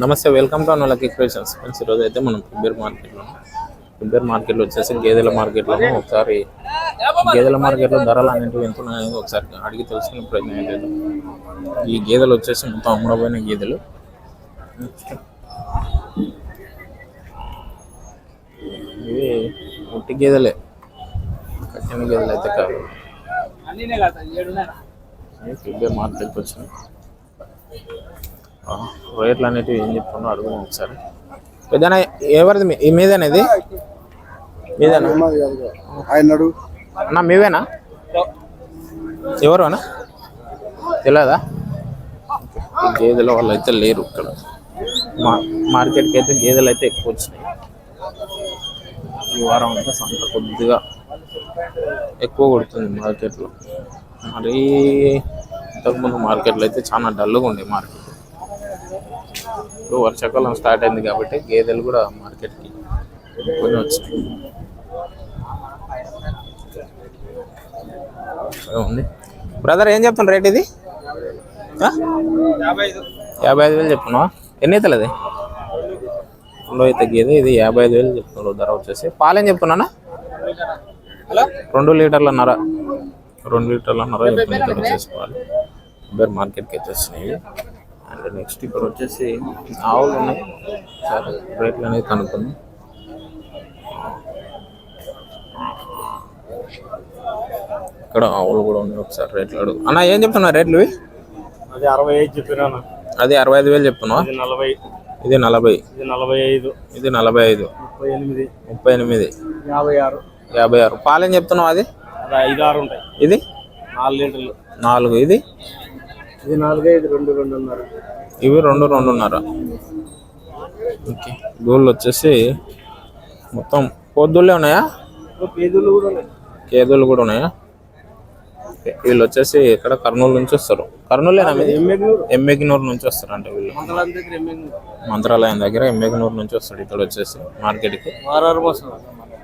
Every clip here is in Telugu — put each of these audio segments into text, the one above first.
నమస్తే వెల్కమ్ టు అనులకి క్రియేషన్స్ ఫ్రెండ్స్ ఈరోజు అయితే మనం కుబ్బేర్ మార్కెట్లో కుబ్బేర్ మార్కెట్లో వచ్చేసి గేదెల మార్కెట్లో ఒకసారి గేదెల మార్కెట్లో ధరలు అనేటివి ఎంత ఉన్నాయో ఒకసారి అడిగి తెలుసుకునే ప్రయత్నం అయితే. ఈ గేదెలు వచ్చేసి మొత్తం అమ్ముడపోయిన గేదెలు. ఇవి ఉట్టి గేదెలే. కట్టిన గేదెలు అయితే కాదు. కుబ్బేర్ మార్కెట్కి వచ్చినాయి. రేట్లు అనేటివి ఏం చెప్తున్నా అడుగుదాం ఒకసారి. పెద్దనా ఎవరిది మీ- ఈ మీదేనా? ఇది మీదేనా అన్న మీవేనా? ఎవరు అన్న తెలియదా గేదెల వాళ్ళు అయితే లేరు ఇక్కడ. మా మార్కెట్కి అయితే గేదెలు అయితే ఎక్కువ వచ్చినాయి ఈ వారం అంతా సంత కొద్దిగా ఎక్కువ కొడుతుంది మార్కెట్లో. మరి ఇంతకుముందు మార్కెట్లో అయితే చాలా డల్గా ఉండే మార్కెట్. ఇప్పుడు వర్షాకాలం స్టార్ట్ అయింది కాబట్టి గేదెలు కూడా మార్కెట్కి కొన్ని వచ్చినాయి ఉంది. బ్రదర్ ఏం చెప్తున్నా రేట్ ఇది? యాభై ఐదు వేలు చెప్తున్నావా? ఎన్ని అవుతుంది అది? రెండో అయితే గేదె ఇది యాభై ఐదు వేలు చెప్తున్నారు. ధర వచ్చేసి పాలేం చెప్తున్నానా రెండు లీటర్లన్నర రెండు లీటర్లన్నర చెప్తున్నారు. వచ్చేసి పాలు. మార్కెట్కి అయితే వచ్చినాయి అండ్ నెక్స్ట్ ఇక్కడ వచ్చేసి ఆవులు ఉన్నాయి సరే రేట్లు అనేది కనుక్కుంది. ఇక్కడ ఆవులు కూడా ఉన్నాయి ఒకసారి రేట్లు అడుగు. అన్న ఏం చెప్తున్నా రేట్లు అది అరవై ఐదు చెప్పినాను. అది అరవై ఐదు వేలు చెప్తున్నావా? ఇది నలభై. ఇది నలభై. ఇది నలభై ఐదు. ఇది నలభై ఐదు. ముప్పై ఎనిమిది. ముప్పై ఎనిమిది. యాభై ఆరు. యాభై ఆరు. పాలేం చెప్తున్నావు అది? అది ఐదు ఆరు ఉంటాయి. ఇది? నాలుగు లీటర్లు. నాలుగు. ఇది? ఇది నాలుగే ఇది రెండు రెండున్నర. ఇవి రెండు రెండున్నర. ఓకే. గోళ్ళు వచ్చేసి మొత్తం పొద్దులే ఉన్నాయా? పేదలు కూడా ఉన్నాయి. కేదులు కూడా ఉన్నాయా. వీళ్ళు వచ్చేసి ఇక్కడ కర్నూలు నుంచి వస్తారు. కర్నూలేనా ఎమ్మెగ్నూరు. నుంచి వస్తారు అంటే వీళ్ళు. మంత్రాలయం దగ్గర ఎమ్మెగినూరు. నుంచి వస్తాడు ఇక్కడ వచ్చేసి మార్కెట్కి. వారారు కోసం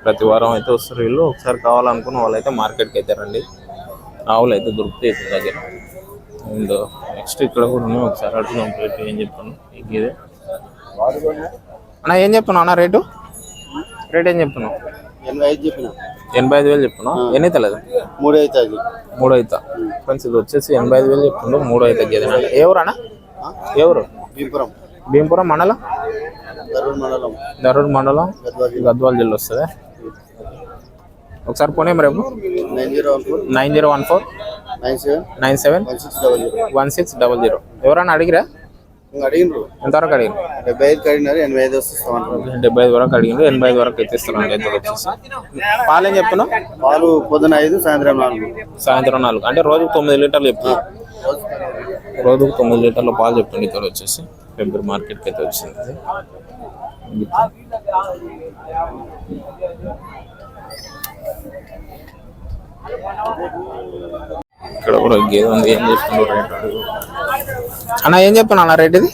ప్రతి వారం అయితే వస్తారు వీళ్ళు. ఒకసారి కావాలనుకున్న వాళ్ళైతే మార్కెట్కి అయితే రండి. ఆవులు అయితే దొరుకుతాయి దగ్గర. అండ్ నెక్స్ట్ ఇక్కడ కూడా ఉన్నాయి ఒకసారి అడుగుదాం రేటు ఏం చెప్తాను ఈ గేదె. అన్న ఏం చెప్తున్నావు అన్న రేటు? రేట్ ఏం చెప్తున్నావు? ఎనభై ఐదు చెప్పిన. ఎనభై ఐదు వేలు చెప్తున్నావు? ఎన్ని తెలియదు మూడు అవుతుంది మూడు అవుతా ఫ్రెండ్స్ ఇది వచ్చేసి ఎనభై ఐదు వేలు చెప్తుండ్రు మూడు అవుతా గేదె. ఎవరు అన్న? ఎవరు భీపురం భీమపురం. మండలం? దరూర్ మండలం. దరూర్ మండలం? గద్వాల్ జిల్లా. వస్తుంది? ఒకసారి పోనీ రేపు nine zero one four. Nine zero one four. Nine seven one six double zero. ఎవరన్నా అడిగిరా? అడిగినారు ఎంతవరకు అడిగిరు డెబ్బై ఐదు అడిగినారు ఎనభై ఐదు వస్తే ఇస్తామంటారు డెబ్బై ఐదు వరకు అడిగిండు ఎనభై ఐదు వరకు ఎత్తిస్తున్నాను అయితే వచ్చేసి. పాలేం చెప్తున్నావు? పాలు పొద్దున ఐదు సాయంత్రం నాలుగు. సాయంత్రం నాలుగు. అంటే రోజుకు తొమ్మిది లీటర్లు చెప్తున్నావు రోజుకు తొమ్మిది లీటర్ల పాలు చెప్తుంది ఇక్కడ వచ్చేసి. పెంపూర్ మార్కెట్కి అయితే వచ్చింది. ఇక్కడ కూడా గేదె ఉంది. ఏం చేస్తున్నారు? అన్న ఏం చెప్పాను అన్న రేట్ ఇది?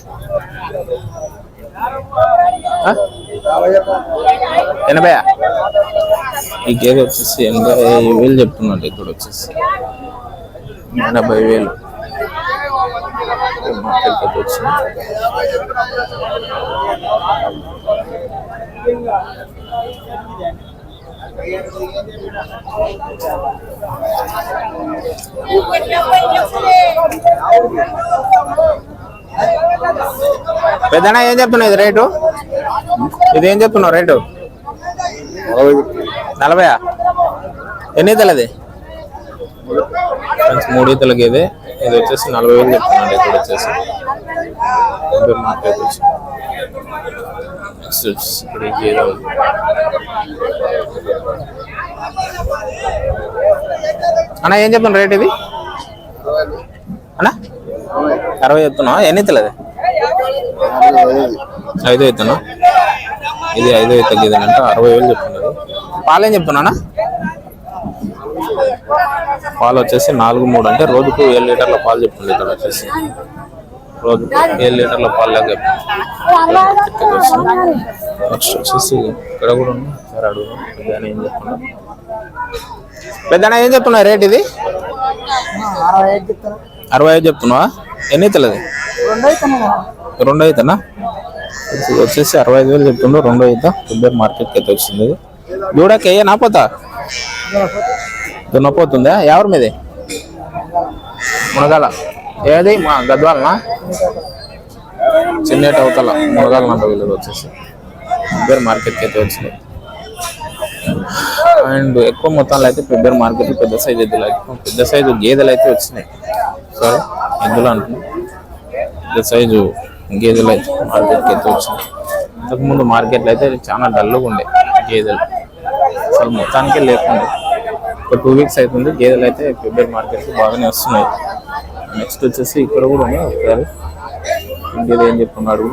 ఆ? ఎనభై ఈ గేదె వచ్చేసి ఎనభై వేలు చెప్తున్నాడు ఇక్కడ వచ్చేసి. ఎనభై వేలు. మార్కెట్కి పెద్దనా ఏం చెప్తున్నావు ఇది రేటు? ఇది ఏం చెప్తున్నావు రేటు? నలభై ఎన్ని ఇతలది మూడు ఇతలకి ఇది. ఇది వచ్చేసి నలభై వేలు చెప్తున్నాడు ఇక్కడ వచ్చేసి. మార్కెట్ వచ్చి అన్నా ఏం చెప్పాను రేట్ ఇది అన్నా? అరవై చెప్తున్నావా ఎన్ని ఈతలది ఐదో ఎత్తున్నా ఇది ఐదో ఎత్తు గేదె అంటే అరవై వేలు చెప్తున్నారు. పాలేం చెప్తున్నానా పాలు వచ్చేసి నాలుగు మూడు అంటే రోజుకు ఏడు లీటర్ల పాలు చెప్తుంది ఇక్కడ వచ్చేసి. రోజు ఏడు లీటర్ల పాలు లాగా నెక్స్ట్ వచ్చేసి ఇక్కడ కూడా ఉంది. సరే అడుగుదాం. పెద్దనే ఏం చెప్తున్నా పెద్దనే ఏం చెప్తున్నా రేట్ ఇది? అరవై ఐదు చెప్తున్నావా? ఎన్ని తెలియదు రెండో అయితేనా? ఇది వచ్చేసి అరవై ఐదు వేలు చెప్తుండ్రు. రెండో అయితే. ఫిబ్రవరి మార్కెట్కి అయితే వచ్చింది దూడకి ఏ నాపోతా దున్నపోతుందా ఎవరి మీది? మునగాల ఏది? మా గద్వాలనా చిన్నేట అవతల మునగాల నంట వీళ్ళు వచ్చేసి. ఫిబ్రవరి మార్కెట్కి అయితే వచ్చినాయి అండ్ ఎక్కువ మొత్తంలో అయితే పెద్ద మార్కెట్ పెద్ద సైజు ఎద్దులు పెద్ద సైజు గేదెలు అయితే వచ్చినాయి. సారీ ఎద్దులు అంటున్నాయి పెద్ద సైజు గేదెలు అయితే మార్కెట్కి అయితే వచ్చినాయి. ఇంతకుముందు మార్కెట్లో అయితే చాలా డల్గా ఉండే గేదెలు. అసలు మొత్తానికే లేకుండే. ఒక టూ వీక్స్ అవుతుంది గేదెలు అయితే ఫిబ్రవరి మార్కెట్కి బాగానే వస్తున్నాయి. నెక్స్ట్ వచ్చేసి ఇక్కడ కూడా ఉన్నాయి ఒకసారి. ఇంకేది ఏం చెప్తున్నాడు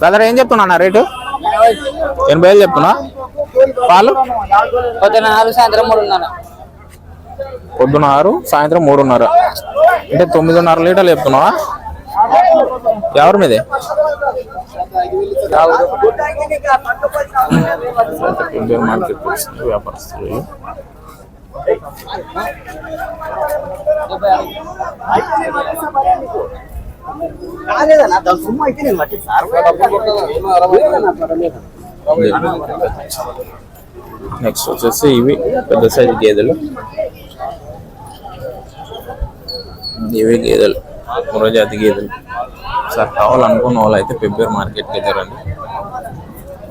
బ్రదర్ ఏం చెప్తున్నా రేటు? ఎనభై వేలు చెప్తున్నా. పాలు? పొద్దున నాలుగు సాయంత్రం మూడున్నర. పొద్దున ఆరు సాయంత్రం మూడున్నర. అంటే తొమ్మిదిన్నర లీటర్లు చెప్తున్నావా? ఎవరి మీదే? నెక్స్ట్ వచ్చేసి ఇవి పెద్ద సైజు గేదెలు. ఇవి గేదెలు మురజాతి గేదెలు. సార్ కావాలనుకున్న వాళ్ళు అయితే ఫిబ్రవరి మార్కెట్కి అయితే రండి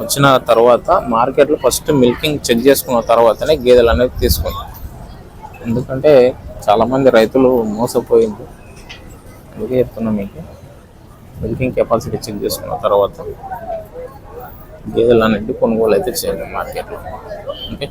వచ్చిన తర్వాత మార్కెట్లో ఫస్ట్ మిల్కింగ్ చెక్ చేసుకున్న తర్వాతనే గేదెలు అనేది తీసుకోండి ఎందుకంటే చాలామంది రైతులు మోసపోయింది అందుకే చెప్తున్నాం మీకు. మిల్కింగ్ కెపాసిటీ చెక్ చేసుకున్న తర్వాత గేదెలు అనేది కొనుగోలు అయితే చేయండి మార్కెట్లో. ఓకే?